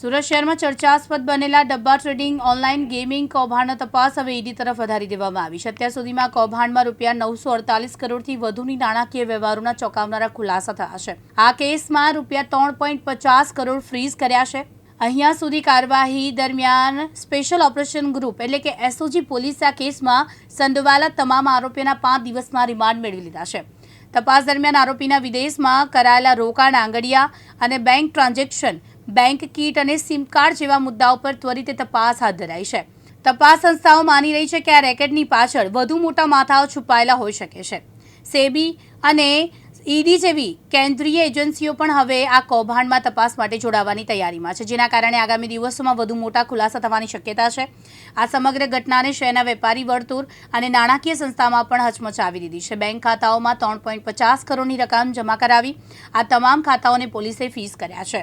સુરત શહેરમાં ચર્ચાસ્પદ બનેલા ડબ્બા ટ્રેડિંગ, ઓનલાઈન ગેમિંગ, કૌભાંડનો તપાસ હવે ઈડી તરફ વધારી દેવામાં આવી છે. અત્યાર સુધીમાં કૌભાંડમાં રૂપિયા નવસો અડતાલીસ કરોડથી વધુની નાણાકીય વ્યવહારોના ચોંકાવનારા ખુલાસા થયા છે. આ કેસમાં રૂપિયા ત્રણ પોઈન્ટ પચાસ કરોડ ફ્રીઝ કર્યા છે. અહીંયા સુધી કાર્યવાહી દરમિયાન સ્પેશિયલ ઓપરેશન ગ્રુપ એટલે કે એસઓજી પોલીસે આ કેસમાં સંડોવાયેલા તમામ આરોપીઓના પાંચ દિવસમાં રિમાન્ડ મેળવી લીધા છે. તપાસ દરમિયાન આરોપીના વિદેશમાં કરાયેલા રોકાણ આંગડિયા અને બેંક ટ્રાન્ઝેક્શન બેંક કીટ અને સિમ કાર્ડ જેવા મુદ્દાઓ પર ત્વરિત તપાસ હાથ ધરાઈ છે. તપાસ સંસ્થાઓ માની રહી છે કે આ રેકેટની પાછળ વધુ મોટા માથાઓ છુપાયેલા હોઈ શકે છે. સેબી અને ઈડી જેવી કેન્દ્રીય એજન્સીઓ પણ હવે આ કૌભાંડમાં તપાસ માટે જોડાવાની તૈયારીમાં છે, જેના કારણે આગામી દિવસોમાં વધુ મોટા ખુલાસા થવાની શક્યતા છે. આ સમગ્ર ઘટનાને શહેરના વેપારી વર્તુળ અને નાણાકીય સંસ્થામાં પણ હચમચાવી દીધી છે. બેંક ખાતાઓમાં ત્રણ પોઈન્ટ પચાસ કરોડની રકમ જમા કરાવી આ તમામ ખાતાઓને પોલીસે ફીસ કર્યા છે.